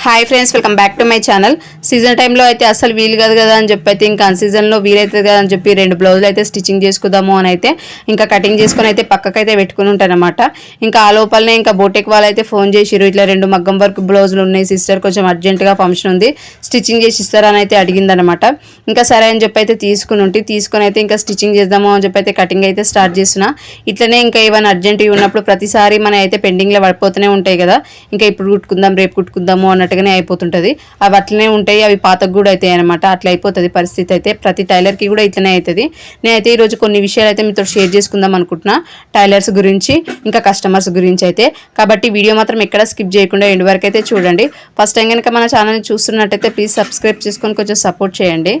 Hi friends welcome back to my channel season టైంలో అయితే అసలు వీలు కాదు కదా అని చెప్పి అయితే ఇంకా సీజన్లో వీలవుతుంది కదా అని చెప్పి రెండు బ్లౌజులు అయితే స్టిచ్చింగ్ చేసుకుందాము అని అయితే ఇంకా కటింగ్ చేసుకొని అయితే పక్కకైతే పెట్టుకుని ఉంటానమాట ఇంకా ఆ లోపలనే ఇంకా బోటెక్ వాళ్ళు అయితే ఫోన్ చేసిరు ఇట్లా రెండు మగ్గం వర్క్ బ్లౌజులు ఉన్నాయి సిస్టర్ కొంచెం అర్జెంటుగా ఫంక్షన్ ఉంది స్టిచ్చింగ్ చేసి ఇస్తారని అయితే అడిగిందనమాట ఇంకా సరే అని చెప్పి అయితే తీసుకుని ఉంటే తీసుకొని అయితే ఇంకా స్టిచ్చింగ్ చేద్దాము అని చెప్పి అయితే కటింగ్ అయితే స్టార్ట్ చేసిన ఇట్లనే ఇంకా ఏమైనా అర్జెంట్ ఉన్నప్పుడు ప్రతిసారి మన అయితే పెండింగ్లో పడిపోతూనే ఉంటాయి కదా. ఇంకా ఇప్పుడు కుట్టుకుందాం రేపు కుట్టుకుందాము అన్నట్టుగానే అయిపోతుంటుంది. అవి అట్లనే ఉంటాయి అవి పాతకు కూడా అవుతాయి అనమాట అట్లా అయిపోతుంది పరిస్థితి అయితే. ప్రతి టైలర్కి కూడా ఇట్లనే అవుతుంది. నేనైతే ఈరోజు కొన్ని విషయాలు అయితే మీతో షేర్ చేసుకుందాం అనుకుంటున్నా. టైలర్స్ గురించి ఇంకా కస్టమర్స్ గురించి అయితే. కాబట్టి వీడియో మాత్రం ఎక్కడ స్కిప్ చేయకుండా ఎండు వరకు అయితే చూడండి. ఫస్ట్ టైం కనుక మన ఛానల్ని చూస్తున్నట్టయితే ప్లీజ్ సబ్స్క్రైబ్ చేసుకొని కొంచెం సపోర్ట్ చేయండి.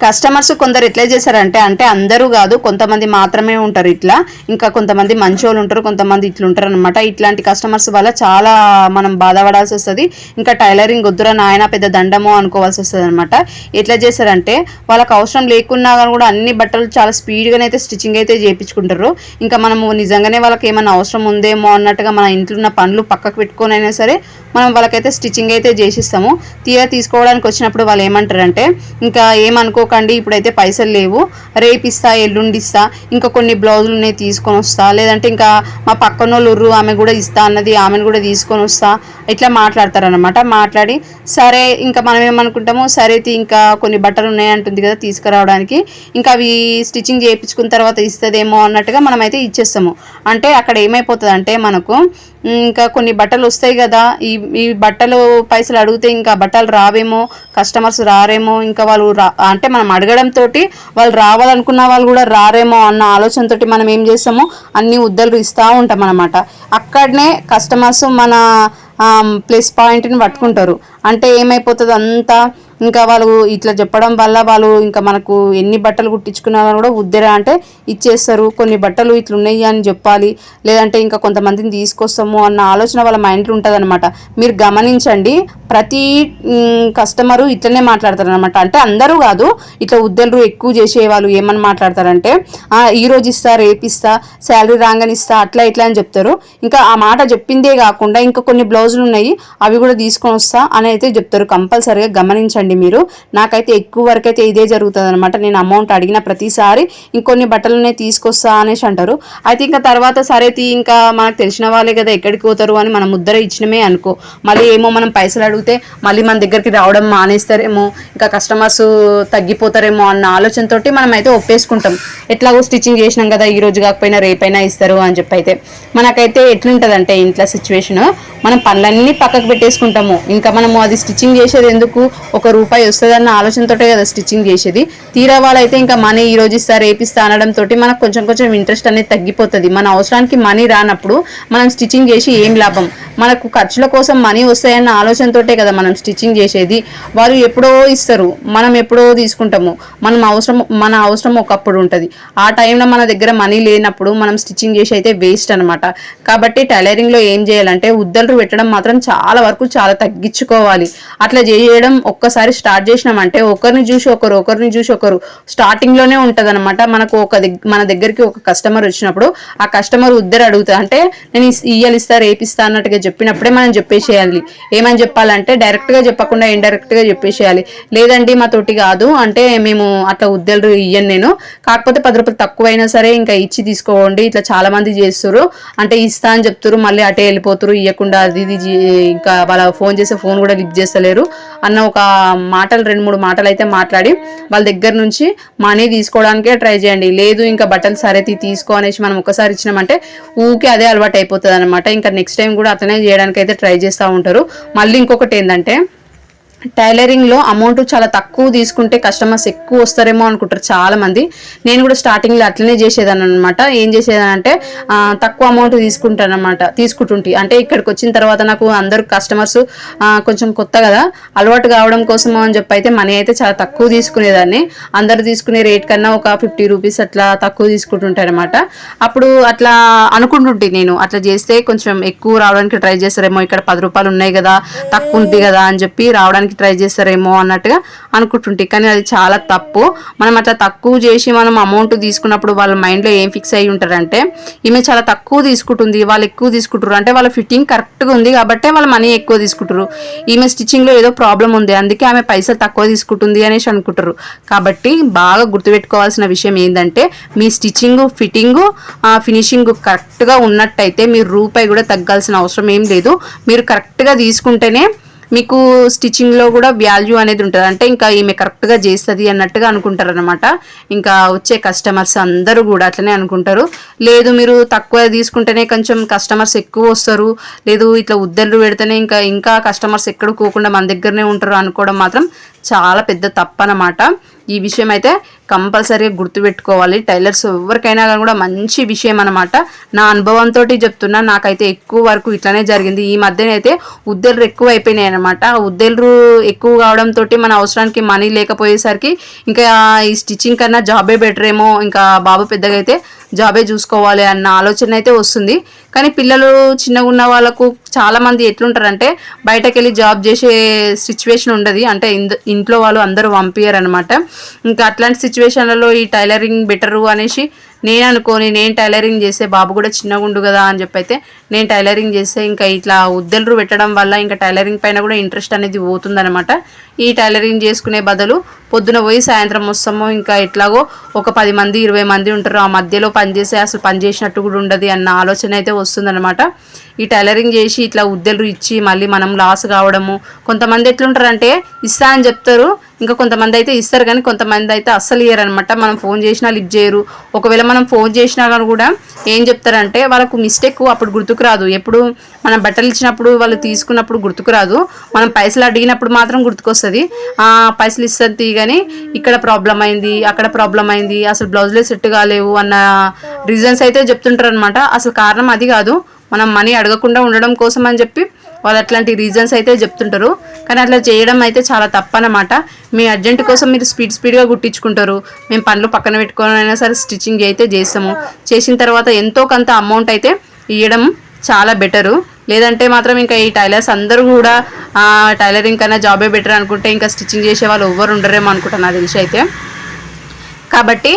కస్టమర్స్ కొందరు ఎట్లా చేశారంటే అంటే అందరూ కాదు కొంతమంది మాత్రమే ఉంటారు ఇట్లా. ఇంకా కొంతమంది మంచోళ్ళు ఉంటారు కొంతమంది ఇట్లా ఉంటారు అనమాట ఇట్లాంటి కస్టమర్స్ వల్ల చాలా మనం బాధపడాల్సి వస్తుంది. ఇంకా టైలరింగ్ వద్దురా నాయన పెద్ద దండము అనుకోవాల్సి వస్తుంది అనమాట ఎట్లా చేశారంటే వాళ్ళకి అవసరం లేకున్నా కానీ కూడా అన్ని బట్టలు చాలా స్పీడ్గానే అయితే స్టిచ్చింగ్ అయితే చేయించుకుంటారు. ఇంకా మనము నిజంగానే వాళ్ళకి ఏమైనా అవసరం ఉందేమో అన్నట్టుగా మన ఇంట్లో ఉన్న పనులు పక్కకు పెట్టుకొని అయినా సరే మనం వాళ్ళకైతే స్టిచ్చింగ్ అయితే చేసిస్తాము. తీరా తీసుకోవడానికి వచ్చినప్పుడు వాళ్ళు ఏమంటారంటే ఇంకా ఏమనుకో ఏమనుకోకండి ఇప్పుడైతే పైసలు లేవు. రేపిస్తా ఎల్లుండిస్తా ఇంకా కొన్ని బ్లౌజులు ఉన్నాయి తీసుకొని వస్తా. లేదంటే ఇంకా మా పక్కన ఉర్రు ఆమె కూడా ఇస్తా అన్నది ఆమెను కూడా తీసుకొని వస్తా. ఇట్లా మాట్లాడతారనమాట మాట్లాడి సరే ఇంకా మనం ఏమనుకుంటాము సరే ఇంకా కొన్ని బట్టలు ఉన్నాయి అంటుంది కదా తీసుకురావడానికి. ఇంకా అవి స్టిచ్చింగ్ చేయించుకున్న తర్వాత ఇస్తుందేమో అన్నట్టుగా మనం అయితే ఇచ్చేస్తాము. అంటే అక్కడ ఏమైపోతుంది అంటే మనకు ఇంకా కొన్ని బట్టలు వస్తాయి కదా. ఈ ఈ బట్టలు పైసలు అడిగితే ఇంకా బట్టలు రావేమో కస్టమర్స్ రారేమో ఇంకా వాళ్ళు రా అంటే మనం అడగడంతో వాళ్ళు రావాలనుకున్న వాళ్ళు కూడా రారేమో అన్న ఆలోచనతోటి మనం ఏం చేస్తామో అన్ని ఉద్దలు ఇస్తూ ఉంటాం అనమాట అక్కడనే కస్టమర్స్ మన ప్లస్ పాయింట్ని పట్టుకుంటారు. అంటే ఏమైపోతుంది అంతా ఇంకా వాళ్ళు ఇట్లా చెప్పడం వల్ల వాళ్ళు ఇంకా మనకు ఎన్ని బట్టలు కుట్టించుకున్నా కూడా ఉద్దరా అంటే ఇచ్చేస్తారు. కొన్ని బట్టలు ఇట్లా ఉన్నాయి అని చెప్పాలి. లేదంటే ఇంకా కొంతమందిని తీసుకొస్తాము అన్న ఆలోచన వాళ్ళ మైండ్లో ఉంటుంది అనమాట మీరు గమనించండి ప్రతి కస్టమరు ఇట్లనే మాట్లాడతారు అనమాట అంటే అందరూ కాదు ఇట్లా ఉద్దెలు ఎక్కువ చేసే వాళ్ళు ఏమని మాట్లాడతారంటే ఈ రోజు ఇస్తా రేపిస్తా శాలరీ రాగానిస్తా అట్లా ఇట్లా అని చెప్తారు. ఇంకా ఆ మాట చెప్పిందే కాకుండా ఇంకా కొన్ని బ్లౌజులు ఉన్నాయి అవి కూడా తీసుకొని వస్తా అని అయితే చెప్తారు. కంపల్సరీగా గమనించండి. మీరు. నాకైతే ఎక్కువ వరకు అయితే ఇదే జరుగుతుంది అనమాట నేను అమౌంట్ అడిగిన ప్రతిసారి ఇంకొన్ని బట్టలనే తీసుకొస్తా అనేసి అంటారు. అయితే ఇంకా తర్వాత సరే తీ ఇంకా మనకు తెలిసిన వాళ్ళే కదా ఎక్కడికి పోతారు అని మనం ముద్దర ఇచ్చినమే అనుకో. మళ్ళీ ఏమో మనం పైసలు అడిగితే మళ్ళీ మన దగ్గరికి రావడం మానేస్తారేమో ఇంకా కస్టమర్స్ తగ్గిపోతారేమో అన్న ఆలోచనతో మనం అయితే ఒప్పేసుకుంటాం. ఎట్లాగో స్టిచ్చింగ్ చేసినాం కదా ఈ రోజు కాకపోయినా రేపైనా ఇస్తారు అని చెప్పి అయితే మనకైతే ఎట్లుంటుందంటే ఇంట్లో సిచ్యువేషన్ మనం పనులన్నీ పక్కకు పెట్టేసుకుంటాము. ఇంకా మనము అది స్టిచ్చింగ్ చేసేది ఎందుకు? ఒక రూపాయి వస్తుంది అన్న ఆలోచనతోటే కదా స్టిచ్చింగ్ చేసేది. తీరా వాళ్ళైతే ఇంకా మనీ ఈ రోజు ఇస్తా రేపిస్తా అనడంతో మనకు కొంచెం కొంచెం ఇంట్రెస్ట్ అనేది తగ్గిపోతుంది. మన అవసరానికి మనీ రానప్పుడు మనం స్టిచ్చింగ్ చేసి ఏం లాభం? మనకు ఖర్చుల కోసం మనీ వస్తాయన్న ఆలోచనతోటే కదా మనం స్టిచ్చింగ్ చేసేది. వాళ్ళు ఎప్పుడో ఇస్తారు. మనం ఎప్పుడో తీసుకుంటాము. మనం అవసరం మన అవసరం ఒకప్పుడు ఉంటుంది. ఆ టైంలో మన దగ్గర మనీ లేనప్పుడు మనం స్టిచ్చింగ్ చేసి అయితే వేస్ట్ అనమాట కాబట్టి టైలరింగ్లో ఏం చేయాలంటే ఉద్దలు పెట్టడం మాత్రం చాలా వరకు చాలా తగ్గించుకోవాలి. అట్లా చేయడం ఒక్కసారి స్టార్ట్ చేసినామంటే ఒకరిని చూసి ఒకరు ఒకరిని చూసి ఒకరు స్టార్టింగ్లోనే ఉంటుంది అనమాట మనకు ఒక మన దగ్గరికి ఒక కస్టమర్ వచ్చినప్పుడు ఆ కస్టమర్ ఉద్దరు అడుగుతా అంటే నేను ఇస్- ఇయ్యాలి ఇస్తా రేపిస్తా అన్నట్టుగా చెప్పినప్పుడే మనం చెప్పేసేయాలి. ఏమని చెప్పాలంటే డైరెక్ట్గా చెప్పకుండా ఇండైరెక్ట్గా చెప్పేసేయాలి. లేదండి మా తోటి కాదు అంటే మేము అట్లా ఉద్దరు ఇయ్యను నేను. కాకపోతే పది రూపాయలు తక్కువైనా సరే ఇంకా ఇచ్చి తీసుకోండి ఇట్లా చాలా మంది చేస్తారు అంటే ఇస్తా అని చెప్తారు మళ్ళీ అటే వెళ్ళిపోతారు ఇవ్వకుండా అది ఇది ఇంకా వాళ్ళ ఫోన్ చేసే ఫోన్ కూడా లిఫ్ట్ చేస్తలేరు అన్న ఒక మాటలు రెండు మూడు మాటలు అయితే మాట్లాడి వాళ్ళ దగ్గర నుంచి మనీ తీసుకోవడానికే ట్రై చేయండి. లేదు ఇంకా బట్టలు సరే తీసుకో అనేసి మనం ఒకసారి ఇచ్చినామంటే ఊకే అదే అలవాటు అయిపోతుంది అనమాట ఇంకా నెక్స్ట్ టైం కూడా అతనే చేయడానికి అయితే ట్రై చేస్తూ ఉంటారు. మళ్ళీ ఇంకొకటి ఏంటంటే టైలరింగ్లో అమౌంట్ చాలా తక్కువ తీసుకుంటే కస్టమర్స్ ఎక్కువ వస్తారేమో అనుకుంటారు చాలామంది నేను కూడా స్టార్టింగ్లో అట్లనే చేసేదాన్ని అనమాట ఏం చేసేదానంటే తక్కువ అమౌంట్ తీసుకుంటాను అనమాట తీసుకుంటుంటి. అంటే ఇక్కడికి వచ్చిన తర్వాత నాకు అందరు కస్టమర్స్ కొంచెం కొత్త కదా అలవాటు కావడం కోసం అని చెప్పి అయితే మనీ అయితే చాలా తక్కువ తీసుకునేదాన్ని. అందరు తీసుకునే రేట్ కన్నా ఒక ఫిఫ్టీ రూపీస్ అట్లా తక్కువ తీసుకుంటుంటారనమాట అప్పుడు అట్లా అనుకుంటుంటే నేను. అట్లా చేస్తే కొంచెం ఎక్కువ రావడానికి ట్రై చేస్తారేమో ఇక్కడ పది రూపాయలు ఉన్నాయి కదా తక్కువ ఉంది కదా అని చెప్పి రావడానికి చేయడానికి ట్రై చేస్తారేమో అన్నట్టుగా అనుకుంటుంటే. కానీ అది చాలా తప్పు. మనం అట్లా తక్కువ చేసి మనం అమౌంట్ తీసుకున్నప్పుడు వాళ్ళ మైండ్లో ఏం ఫిక్స్ అయ్యి ఉంటారంటే ఈమె చాలా తక్కువ తీసుకుంటుంది వాళ్ళు ఎక్కువ తీసుకుంటారు అంటే వాళ్ళ ఫిట్టింగ్ కరెక్ట్గా ఉంది కాబట్టి వాళ్ళ మనీ ఎక్కువ తీసుకుంటారు ఈమె స్టిచ్చింగ్లో ఏదో ప్రాబ్లం ఉంది అందుకే ఆమె పైసలు తక్కువ తీసుకుంటుంది అనేసి అనుకుంటారు కాబట్టి బాగా గుర్తుపెట్టుకోవాల్సిన విషయం ఏంటంటే మీ స్టిచ్చింగ్ ఫిట్టింగ్ ఫినిషింగ్ కరెక్ట్గా ఉన్నట్టయితే మీరు రూపాయి కూడా తగ్గాల్సిన అవసరం ఏం లేదు. మీరు కరెక్ట్గా తీసుకుంటేనే మీకు స్టిచ్చింగ్లో కూడా వాల్యూ అనేది ఉంటుంది. అంటే ఇంకా ఈమె కరెక్ట్గా చేస్తుంది అన్నట్టుగా అనుకుంటారు అనమాట ఇంకా వచ్చే కస్టమర్స్ అందరూ కూడా అట్లనే అనుకుంటారు. లేదు మీరు తక్కువ తీసుకుంటేనే కొంచెం కస్టమర్స్ ఎక్కువ వస్తారు. లేదు ఇట్లా ఉద్దర్లు పెడితేనే ఇంకా ఇంకా కస్టమర్స్ ఎక్కడ పోకుండా మన దగ్గరనే ఉంటారు అనుకోవడం మాత్రం చాలా పెద్ద తప్పనమాట. ఈ విషయం అయితే కంపల్సరీగా గుర్తుపెట్టుకోవాలి. టైలర్స్ ఎవరికైనా కానీ కూడా మంచి విషయం అనమాట నా అనుభవంతో చెప్తున్నా నాకైతే ఎక్కువ వరకు ఇట్లానే జరిగింది. ఈ మధ్యనైతే ఉద్దెలు ఎక్కువ అయిపోయినాయి అనమాట ఉద్దెలు ఎక్కువ కావడంతో మన అవసరానికి మనీ లేకపోయేసరికి ఇంకా ఈ స్టిచ్చింగ్ కన్నా జాబే బెటర్ ఏమో ఇంకా బాబు పెద్దగా అయితే జాబే చూసుకోవాలి అన్న ఆలోచన అయితే వస్తుంది. కానీ పిల్లలు చిన్నగా ఉన్న వాళ్ళకు చాలామంది ఎట్లుంటారంటే బయటకు వెళ్ళి జాబ్ చేసే సిచ్యువేషన్ ఉండదు. అంటే ఇంట్లో వాళ్ళు అందరూ పంపించారు అనమాట ఇంకా అట్లాంటి సిచ్యువేషన్లలో ఈ టైలరింగ్ బెటరు అనేసి నేను అనుకోని నేను టైలరింగ్ చేస్తే బాబు కూడా చిన్నగాండు కదా అని చెప్పి అయితే నేను టైలరింగ్ చేస్తే ఇంకా ఇట్లా ఉద్దెలరు పెట్టడం వల్ల ఇంకా టైలరింగ్ పైన కూడా ఇంట్రెస్ట్ అనేది పోతుందనమాట ఈ టైలరింగ్ చేసుకునే బదులు పొద్దున పోయి సాయంత్రం వస్తాము. ఇంకా ఎట్లాగో ఒక పది మంది ఇరవై మంది ఉంటారు. ఆ మధ్యలో పనిచేసే అసలు పని చేసినట్టు కూడా ఉండదు అన్న ఆలోచన అయితే వస్తుందనమాట ఈ టైలరింగ్ చేసి ఇట్లా ఉద్దెలు ఇచ్చి మళ్ళీ మనం లాస్ కావడము. కొంతమంది ఎట్లుంటారంటే ఇస్తా అని చెప్తారు. ఇంకా కొంతమంది అయితే ఇస్తారు కానీ కొంతమంది అయితే అస్సలు ఇయ్యరు అనమాట మనం ఫోన్ చేసినా లిఫ్ట్ చేయరు. ఒకవేళ మనం ఫోన్ చేసినా కానీ కూడా ఏం చెప్తారంటే వాళ్ళకు మిస్టేక్ అప్పుడు గుర్తుకు రాదు. ఎప్పుడు మనం బట్టలు ఇచ్చినప్పుడు వాళ్ళు తీసుకున్నప్పుడు గుర్తుకు రాదు. మనం పైసలు అడిగినప్పుడు మాత్రం గుర్తుకొస్తుంది. పైసలు ఇస్తుంది కానీ ఇక్కడ ప్రాబ్లం అయింది అక్కడ ప్రాబ్లం అయింది అసలు బ్లౌజ్లే సెట్ కాలేవు అన్న రీజన్స్ అయితే చెప్తుంటారు అనమాట అసలు కారణం అది కాదు. మనం మనీ అడగకుండా ఉండడం కోసం అని చెప్పి వాళ్ళు అట్లాంటి రీజన్స్ అయితే చెప్తుంటారు. కానీ అట్లా చేయడం అయితే చాలా తప్పనమాట. మీ అర్జెంట్ కోసం మీరు స్పీడ్ స్పీడ్గా కుట్టించుకుంటారు. మేము పనులు పక్కన పెట్టుకొని అయినా సరే స్టిచ్చింగ్ అయితే చేస్తాము. చేసిన తర్వాత ఎంతో కొంత అమౌంట్ అయితే ఇవ్వడం చాలా బెటరు లేదంటే మాత్రం ఇంకా ఈ టైలర్స్ అందరూ కూడా టైలరింగ్ కన్నా జాబే బెటర్ అనుకుంటే ఇంకా స్టిచ్చింగ్ చేసే వాళ్ళు ఎవరు ఉండరేమో అనుకుంటున్నా తెలిసి అయితే. కాబట్టి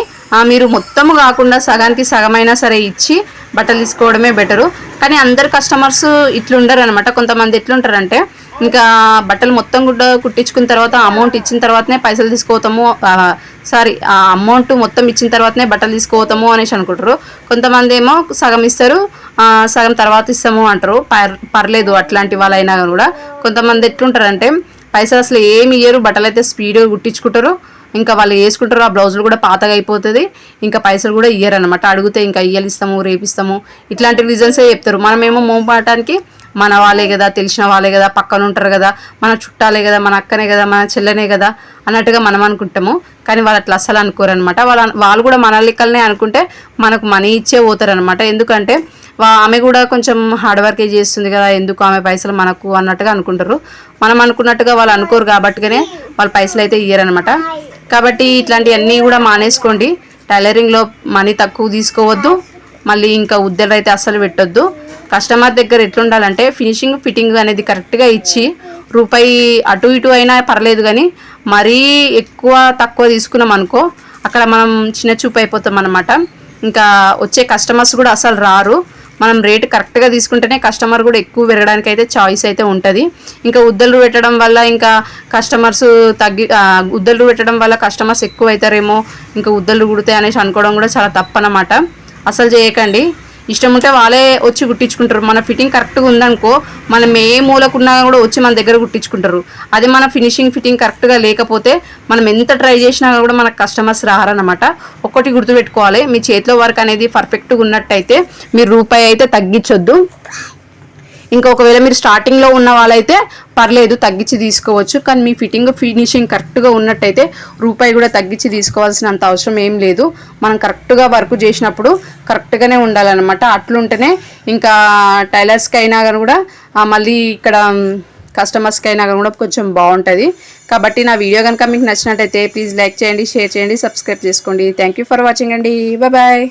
మీరు మొత్తము కాకుండా సగానికి సగమైనా సరే ఇచ్చి బట్టలు తీసుకోవడమే బెటరు. కానీ అందరు కస్టమర్స్ ఇట్లుండరు అనమాట కొంతమంది ఎట్లుంటారంటే ఇంకా బట్టలు మొత్తం కూడా కుట్టించుకున్న తర్వాత అమౌంట్ ఇచ్చిన తర్వాతనే పైసలు తీసుకోతాము. సారీ ఆ అమౌంట్ మొత్తం ఇచ్చిన తర్వాతనే బట్టలు తీసుకోతాము అనేసి అనుకుంటారు. కొంతమంది ఏమో సగం ఇస్తారు సగం తర్వాత ఇస్తాము అంటారు. పర్లేదు అట్లాంటి వాళ్ళైనా కూడా. కొంతమంది ఎట్లుంటారంటే పైసలు అసలు ఏమి ఇయ్యరు బట్టలు అయితే స్పీడ్గా కుట్టించుకుంటారు. ఇంకా వాళ్ళు వేసుకుంటారు ఆ బ్లౌజులు కూడా పాతగా అయిపోతుంది. ఇంకా పైసలు కూడా ఇయ్యరనమాట అడిగితే ఇంకా ఇయ్యలిస్తాము రేపిస్తాము. ఇట్లాంటి రీజన్సే చెప్తారు. మనమేమో మోపాటానికి మన వాళ్ళే కదా తెలిసిన వాళ్ళే కదా పక్కన ఉంటారు కదా మన చుట్టాలే కదా మన అక్కనే కదా మన చెల్లెనే కదా అన్నట్టుగా మనం అనుకుంటాము. కానీ వాళ్ళు అట్లా అస్సలు అనుకోరు అనమాట వాళ్ళ వాళ్ళు కూడా మన లెక్కలనే అనుకుంటే మనకు మనీ ఇచ్చే పోతారనమాట ఎందుకంటే ఎందుకంటే ఆమె కూడా కొంచెం హార్డ్ వర్కే చేస్తుంది కదా ఎందుకు ఆమె పైసలు మనకు అన్నట్టుగా అనుకుంటారు. మనం అనుకున్నట్టుగా వాళ్ళు అనుకోరు కాబట్టిగానే వాళ్ళ పైసలు అయితే ఇయ్యరనమాట కాబట్టి ఇట్లాంటివన్నీ కూడా మానేసుకోండి. టైలరింగ్లో మనీ తక్కువ తీసుకోవద్దు. మళ్ళీ ఇంకా ఉద్దెలు అయితే అస్సలు పెట్టొద్దు. కస్టమర్ దగ్గర ఎట్లుండాలంటే ఫినిషింగ్ ఫిట్టింగ్ అనేది కరెక్ట్గా ఇచ్చి రూపాయి అటు ఇటు అయినా పర్లేదు కానీ మరీ ఎక్కువ తక్కువ తీసుకున్నాం అనుకో అక్కడ మనం చిన్న చూపు అయిపోతాం అనమాట ఇంకా వచ్చే కస్టమర్స్ కూడా అసలు రారు. మనం రేటు కరెక్ట్గా తీసుకుంటేనే కస్టమర్ కూడా ఎక్కువ పెరగడానికి అయితే చాయిస్ అయితే ఉంటుంది. ఇంకా ఉద్దలు పెట్టడం వల్ల ఇంకా కస్టమర్స్ తగ్గి ఉద్దలు పెట్టడం వల్ల కస్టమర్స్ ఎక్కువ అవుతారేమో ఇంకా ఉద్దలు కుడతాయి అనేసి అనుకోవడం కూడా చాలా తప్పనమాట. అసలు చేయకండి. ఇష్టం ఉంటే వాళ్ళే వచ్చి కుట్టించుకుంటారు మన ఫిట్టింగ్ కరెక్ట్గా ఉందనుకో మనం ఏ మూలకున్నా కూడా వచ్చి మన దగ్గర కుట్టించుకుంటారు అదే మన ఫినిషింగ్ ఫిట్టింగ్ కరెక్ట్గా లేకపోతే మనం ఎంత ట్రై చేసినా కూడా మనకు కస్టమర్స్ రారనమాట ఒక్కటి గుర్తుపెట్టుకోవాలి మీ చేతిలో వర్క్ అనేది పర్ఫెక్ట్గా ఉన్నట్టయితే మీరు రూపాయి అయితే తగ్గించొద్దు. ఇంకా ఒకవేళ మీరు స్టార్టింగ్లో ఉన్న వాళ్ళైతే పర్లేదు తగ్గించి తీసుకోవచ్చు. కానీ మీ ఫిట్టింగ్ ఫినిషింగ్ కరెక్ట్గా ఉన్నట్టయితే రూపాయి కూడా తగ్గించి తీసుకోవాల్సినంత అవసరం ఏం లేదు. మనం కరెక్ట్గా వర్క్ చేసినప్పుడు కరెక్ట్గానే ఉండాలన్నమాట. అట్లుంటేనే ఇంకా టైలర్స్కి అయినా కానీ కూడా మళ్ళీ ఇక్కడ కస్టమర్స్కి అయినా కూడా కొంచెం బాగుంటుంది. కాబట్టి నా వీడియో కనుక మీకు నచ్చినట్టయితే ప్లీజ్ లైక్ చేయండి షేర్ చేయండి సబ్స్క్రైబ్ చేసుకోండి. థ్యాంక్ ఫర్ వాచింగ్ అండి. బాయ్